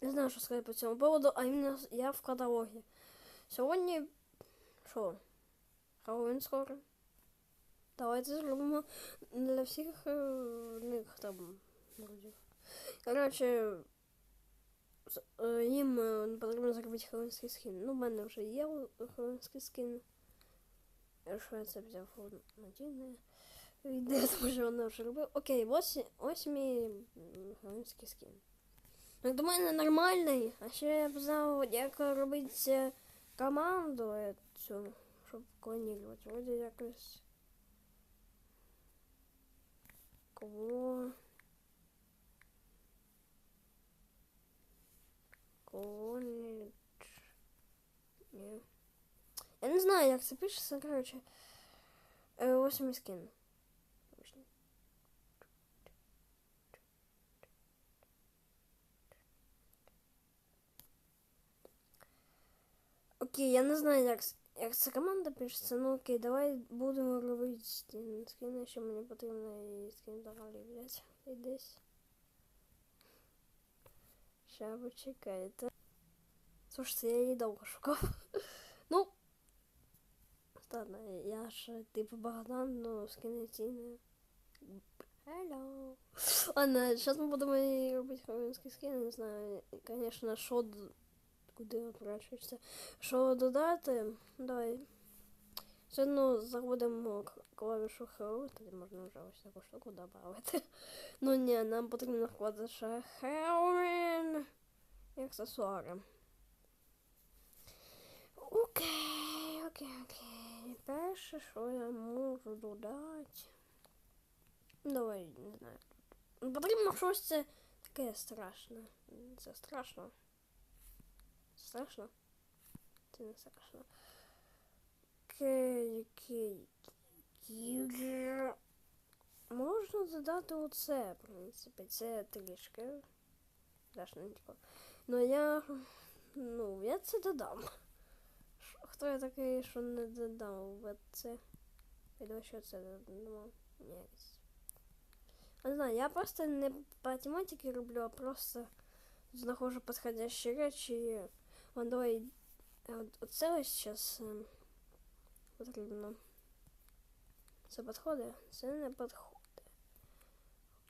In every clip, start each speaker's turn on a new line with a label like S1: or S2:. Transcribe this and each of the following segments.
S1: Не знаю, що сказати по цьому поводу, а іменно я в каталогі. Сьогодні. Що? Хеллоуін скоро. Давайте зробимо для всіх е, них там друзів. Коротше, з- е, їм е, потрібно зробити хеллоуінський скін. Ну, в мене вже є хеллоуінський скін. Я що я це взяв надійне відео, тому що вона вже робила. Окей, ось, ось мій м, хеллоуінський скін. Ну, до мене нормальний, а ще я б знав, як робити команду цю, щоб клонувати. Вроді якось. Кого? Колонич. Ні. Я не знаю, як це пишеться, коротше. Е, ось мій скін. Ось. Окей, я не знаю, як, як ця команда пишеться. Ну окей, давай будемо робити скін. Скін, що мені потрібно і скін дорогий взяти. І десь. Ща почекайте. Слушайте, я її довго шукав. ну. Ладно, я ж типу Богдан, ну скини ціни. Hello. Ладно, ми будемо і робити хровинський скін, не знаю. Що д- куди обращаєшся. Що додати? Давай. Все одно заходимо клавішу Hello, тоді можна вже ось таку штуку додати. Ну ні, нам потрібно ще Halloween і аксесуари. Окей, окей, окей. Перше, що я можу додати. Давай, не знаю. Ну, Потрібно щось це таке страшне. Це страшно. Страшно? Це не страшно. Окей, окей. окей. Можна додати оце, в принципі. Це трішки. Страшненько. Ну я. Ну, я це додам. Ш- Хто я такий, що не додав в це? Я думаю, що це додав. Ні. Не знаю, я просто не по тематике роблю, а просто знаходжу підходящі речі. і Вон, давай от, оце ось зараз ем, потрібно. Це підходить? Це не підходить.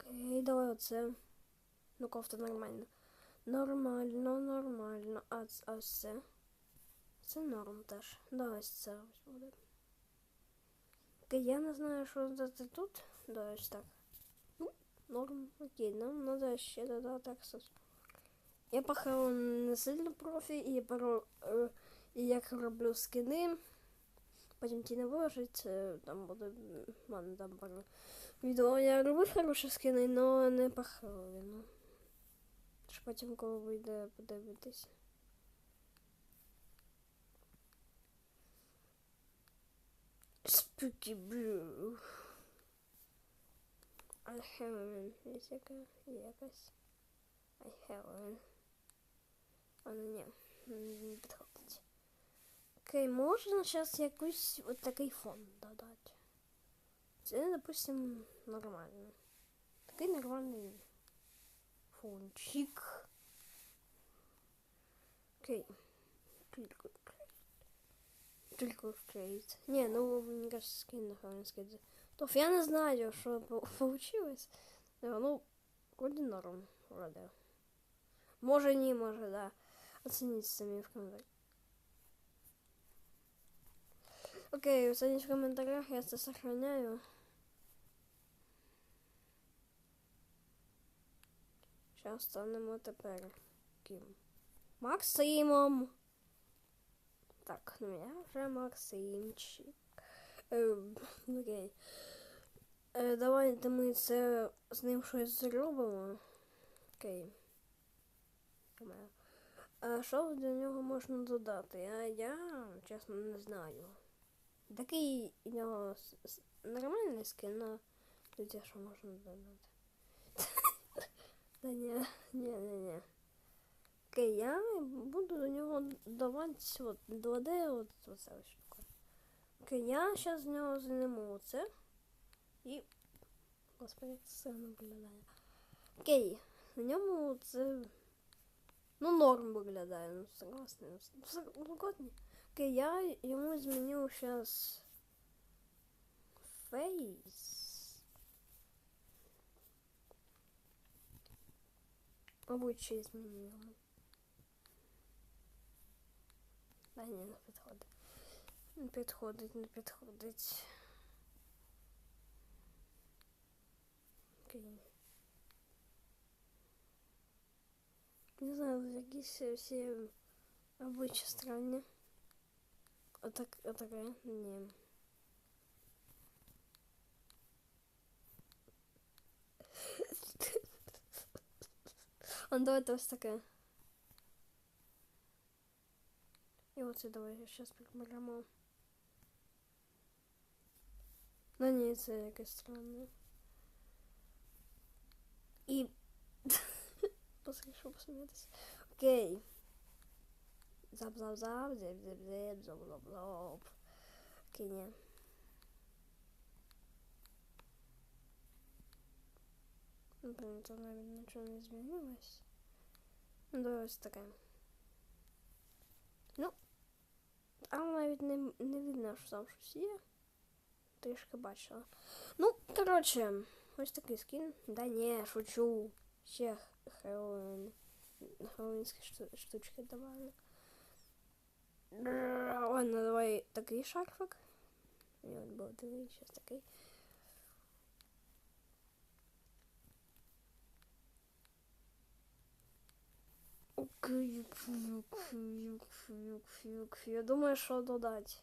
S1: Окей, давай оце. Ну, кофта нормально. Нормально, нормально. А, ц- а ось це? Це норм теж. Давай ось це ось буде. Окей, я не знаю, що додати тут. Давай ось так. Ну, норм. Окей, нам треба ще додати аксесуар. Я поки не сильно профі, і, пару, е, і як роблю скини. Потім ті не виложить, там буде в мене там пару відео. Я роблю хороші скини, але не по Хеллоуіну. Тож потім, коли вийде подивитись. Spooky Blue. Яка? Є якась? А Halloween. А ну ні, не підходить. Окей, можна зараз якусь от такий фон додати. Це, допустим, нормально. Такий нормальний фончик. Окей. Тільки Тільки крейт. Не, ну, мені кажется, скин на хронический Тоф, я не знаю, що по- получилось. Е, Ну, вроде норм, вроде. Може ні, може, да. Оцініть самі в коментарях. Окей, оцініть в коментарях, я це сохраняю. Зараз станемо тепер ким? Максимом. Так, ну я вже Максимчик. Е, окей. Е, давайте ми це з ним щось зробимо. Окей. Камера. А що до нього можна додати? А я чесно не знаю. Такий у нього нормальний скин, але тут що можна додати. Та ні, ні, ні, ні. Окей, я буду до нього давати от 2D, от оце ось штука. Окей, я зараз з нього зніму оце. І. Господи, це сильно виглядає. Окей, на ньому це Ну, норм виглядає, ну согласна. Ну, сог- Згодні. Окей, я йому зміню сейчас фейс. Обличчя зміню йому. А ні, не підходить. Не підходить, не підходить. Окей. Не знаю, якісь всі обличчя странні. Отак, отаке, ні. А ну, давайте ось таке. І оце давай зараз підберемо. Ну ні, це якесь странне. І После що посміятися. Окей. Зап зап зап, зеп зеп зеп, зоп зоп зоп. Окей, ні. Блин, то навіть нічого не змінилось. Ну, давай ось таке. Ну, але навіть не, не видно, що там щось є. Трішки бачила. Ну, коротше, ось такий скін. Да ні, шучу. Ще Хэллоуин. Хэллоуинские шту- штучки добавили. Ладно, давай такий шарфик. І от був другий, сейчас такий. Окей, окей, окей, окей, окей, окей. Я думаю, що додати.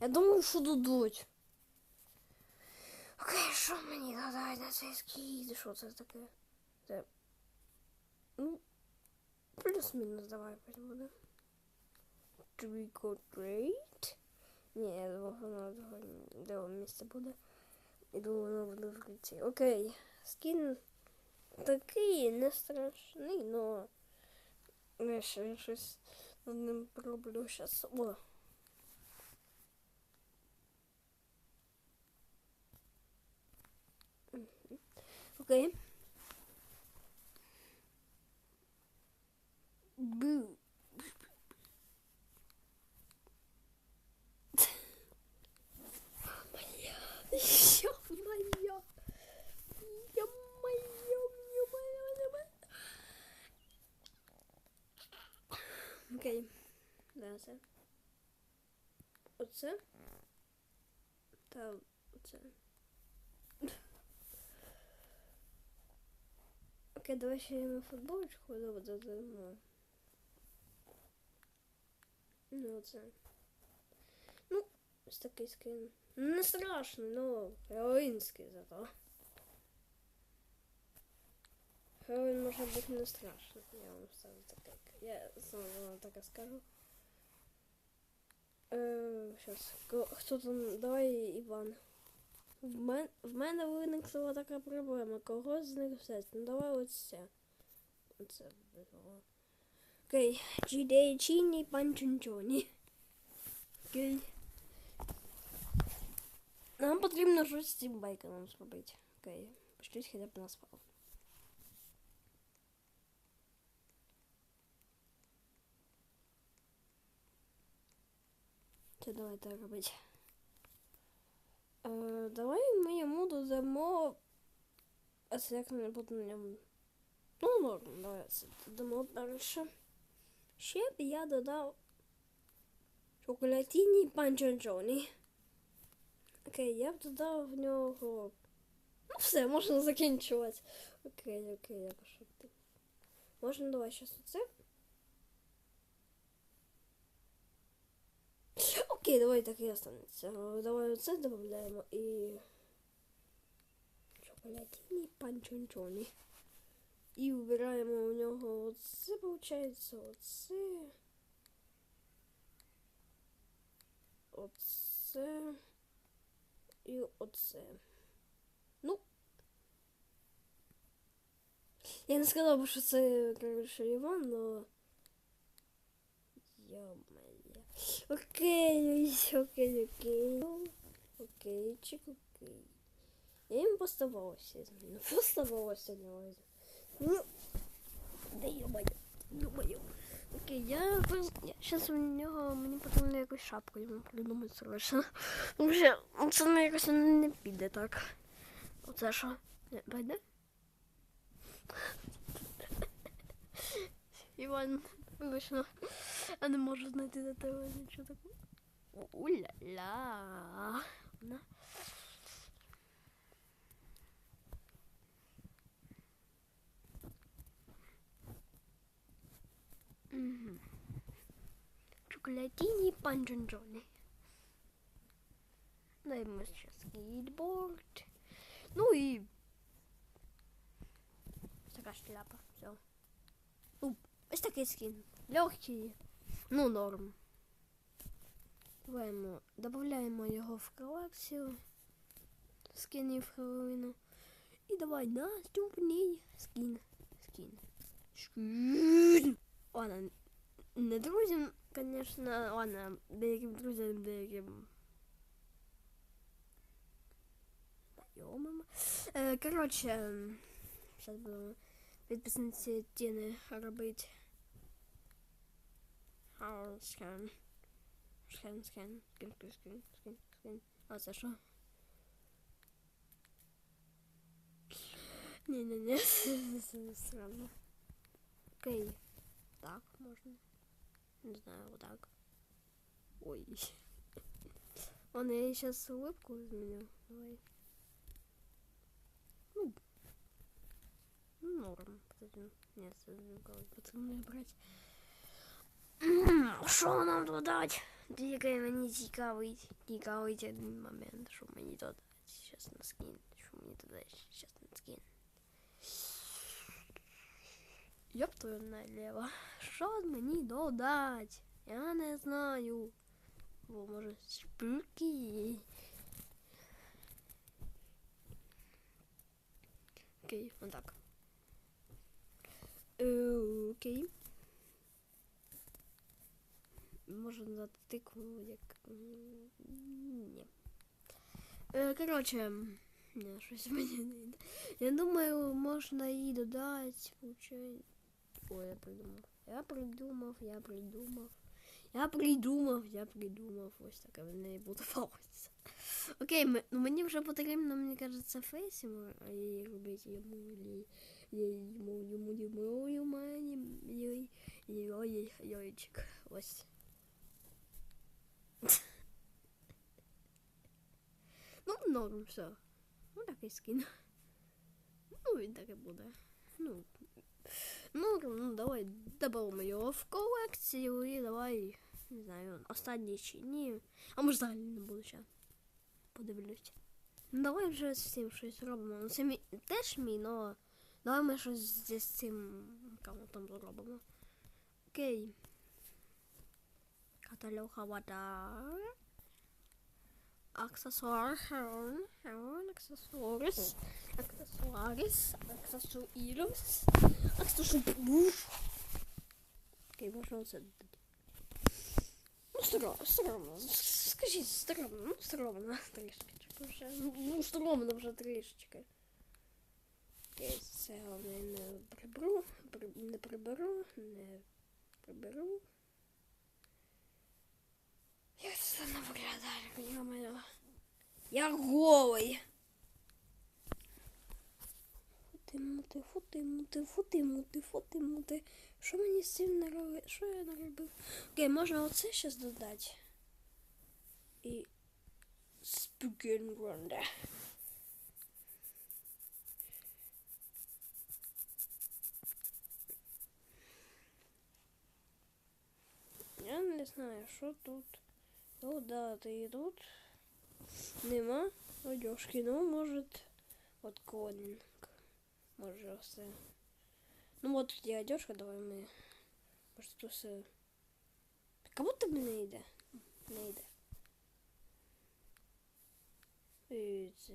S1: Я думаю, що додуть. Окей, що мені додати на цей скід? Що це таке? Ну, плюс-мінус давай буде. Or treat? Ні, я думав, воно другого, другого місця буде. І думаю, воно буде в кінці. Окей. Скін такий не страшний, но я ще щось над ним пороблю щас. О. Окей. Оце. Та оце. Окей, давай ще на футболочку додамо. Ну, оце. Ну, ось такий скин. Не страшний, ну, героїнський зато. Героїн може бути не страшний, я вам скажу таке. Я знову вам таке скажу. Е, щас, хто там, давай Іван. В, мен, в мене виникла така проблема. Кого з них взяти? Ну давай оце. Оце вибрала. Окей. Джідей Чіні Панчунчоні. Окей. Нам потрібно щось з цим байконом зробити. Окей. Пошліть хоча б на спал. Це давайте робити. Давай ми йому додамо. А це як не буду на ньому. Ну, норм, давай це додамо перше. Ще б я додав чоколятіні панчончоні. Окей, я б додав в нього. Ну все, можна закінчувати. Окей, окей, я пошутив. Можна давай щас оце. Окей, давай так і останеться. Давай оце додаємо і. Чоколятіні панчончоні. І вибираємо у нього оце, виходить, оце. Оце. І оце. Ну. Я не сказала б, що це, коротше, Іван, но... Йо-моє. Окей, окей, окей. Окей, чик, окей. Я їм поставалося. Ну, поставалося увазі. Ну, да ё-моё. Ну, Я, я зараз у нього мені потрібно якусь шапку йому придумати срочно. Тому що це не якось не піде так. Оце що? Не піде? Іван, вибачно, я не можу знайти до тебе нічого такого. Уля-ля. На. Мгм. Чоколатині панчонджони. Даємо ще скейтборд. Ну і така шляпа. Все. Ось такий скін. Легкий. Ну, норм. Даваємо, додаємо його в колекцію скинів Хеллоуіну. І давай наступний скін. Скін. Скін. Ладно, не друзям, конечно, ладно, деяким друзям, деяким знайомим. Е, зараз буду підписниці Тіни робити. Скан. Скан, скан, скан, скан, скан, скан, скан. А це що? Ні-ні-ні, це странно. Окей. Так можно. Не знаю, вот так. Ой. Ладно, я сейчас улыбку изменю. Давай. Ну, ну норм. Подожди. Нет, пацаны брать. Що нам додать? Тільки мені цікавий, цікавий один момент, що мені додать. Сейчас на скін. Що мені додать? Сейчас на скін. Ёб твою налево. Що мені додать? Я не знаю. О, може, спуки. Окей, вот так. Е, Окей. Можна дати тикву, як. Ні. Е, Коротше, не, щось мені не йде. Я думаю, можна їй додати, получай. Ой, я придумав. Я придумав, я придумав. Я придумав, я придумав. Ось таке в неї буде фокус. Окей, ми, ну мені вже потрібно, мені кажеться, а їй робити йому лі. Йому, йому, йому, йому, йому, йому, йойчик. Ось. Ну, норм, все. Ну, такий скін. Ну, він таке буде. Ну, ну, ну давай додамо його в колекцію і давай, не знаю, останній чи ні. А може взагалі не буду ще. Подивлюсь. Ну давай вже з цим щось робимо. Ну це мій теж мій, але давай ми щось з цим аккаунтом зробимо. Окей. Херон, херон, аксесуарис, аксесуарис, аксесуарис, аксесуарис. Окей, можна оце додати. Ну, стрьомно, стрьомно. Скажіть, стрьомно, ну, стрьомно трішечки вже. Ну, стрьомно вже трішечки. Окей, це головне не приберу, не приберу, не приберу. Як це не виглядає, йо-моє. Я голий. Фути-мути, фути-мути, фути-мути, фути-мути. Що мені з цим наробив? Що я наробив? Окей, можна оце щас додати. І спукен гронда. Я не знаю, що тут додати. І тут нема одежки. Ну, може, от клонинг. Може, все. Ну, от тут є одежка, давай ми. Може, тут все. Как будто бы не йде. Не йде. І це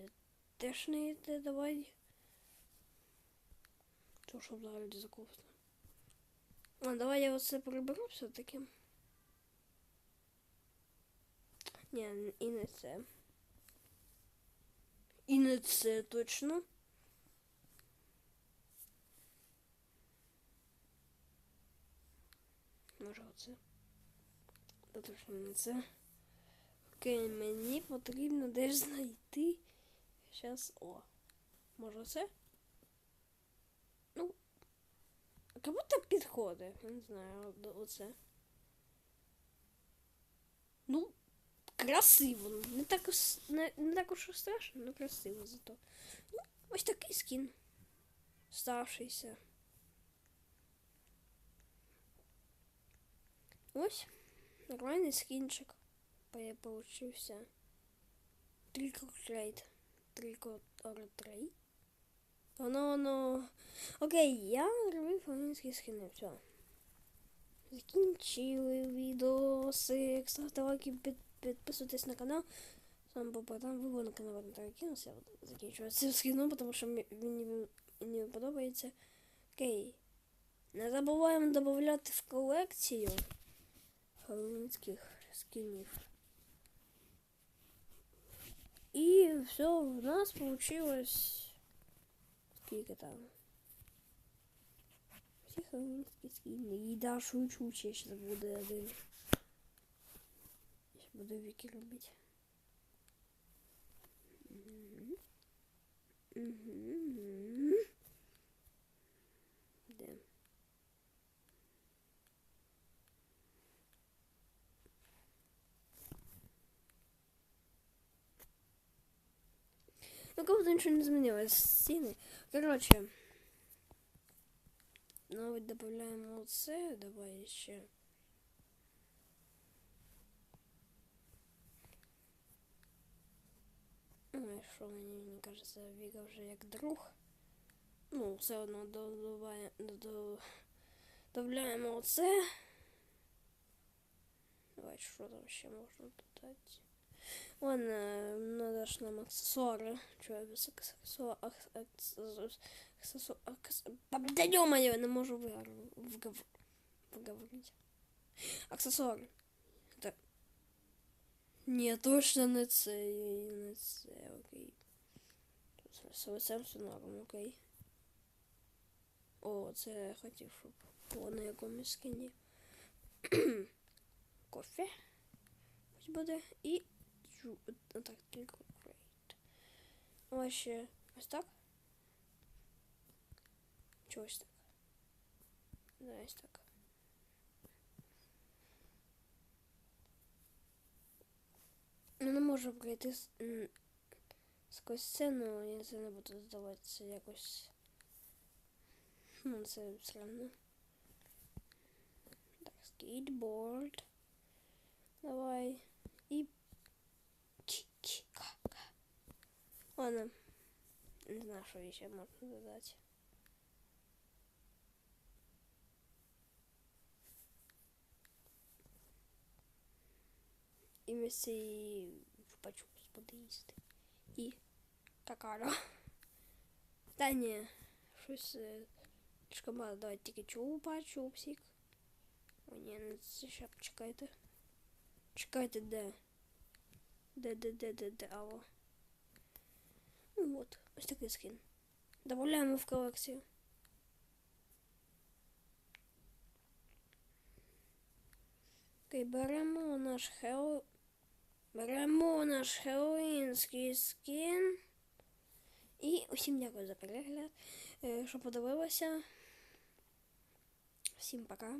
S1: теж не йде, давай. Що, що взагалі за? А, давай я оце приберу все-таки. Ні, і не це. І не це точно. Може оце. Та точно не це. Окей, мені потрібно десь знайти. Зараз. О. Може це? Ну. Как будто підходить. Не знаю, оце. Ну, красиво. Не так, не, не так уж і страшно, але красиво зато. Ну, ось такий скін. Ставшийся. Ось. Нормальний скінчик. Получився. Трикл трейд. Трикл трейд. Воно, воно. Окей, я робив фамільські скини. Все. Закінчили відоси. Ставте лайки, під, підписуйтесь на канал. З вами був Богдан, ви на каналі Богдан Таракінус. Я закінчую цим скином, тому що мені мені подобається. Окей. Не забуваємо додати в колекцію фамільських скинів. І все, у нас получилось скільки там. Всі фамільські скини. І да, шучу, ще буде один. Ще буду віки робити. Мгм. Мгм. Де? Ну, как будто ничего не изменилось. Стены. Короче. Ну, вот добавляем ОЦ. Давай еще. Ну, і що мені, мені кажеться, Віка вже як друг. Ну, все одно додаваємо, додав- додаємо оце. Давай, що там ще можна додати? Ладно, надо ж нам аксессуары. Че я без аксессуар... Аксессуар... Да ё-моё, не можу вигар- вгав- вговорить. Аксессуары. Ні, точно не це, не це, окей. З лицем все норм, окей. О, це я хотів, щоб було на якомусь скині. Кофе. Ось буде. І отак, тільки крейт. Ось ще ось так. Чи ось так? Да, ось так. Ну, не можу пройти с- м, сквозь сцену, я це не буду здаватися якось. Ну, це все одно. Так, скейтборд. Давай. І Чі-чі-ка-ка. Ладно. Не знаю, що ще можна додати. І місце і чупа-чупс буде їсти. І какаро. Та ні, щось трішки мало. Давай тільки чупа-чупсик. О, ні, не це ще чекайте. Чекайте, де? Де, де, де, де, де, алло. Ну от, ось такий скін. Добавляємо в колекцію. Окей, беремо наш хел... Беремо наш хеллоуінський скін. І усім дякую за перегляд. Е, Що подивилося. Всім пока.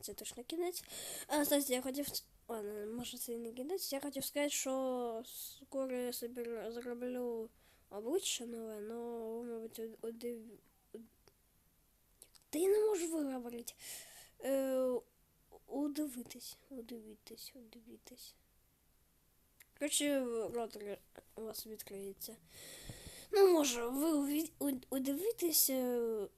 S1: Це точно кінець. А, кстати, я хотів. Ладно, може це не кінець. Я хотів сказати, що скоро я собі зроблю обличчя нове, но мабуть, удив... Та я не можу виговорити. Удивитись, удивитись, удивитись. Коротше, рот у вас відкриється. Ну, може, ви удивитесь, е,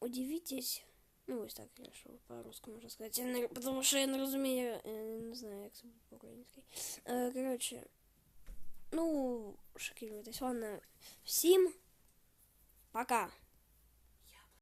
S1: удивитесь. Ну, ось так, якщо по-русски можна сказати. Я не, тому що я не розумію, я не знаю, як це буде по-українськи. Е, коротше, ну, шокируйтесь. Ладно, всім пока.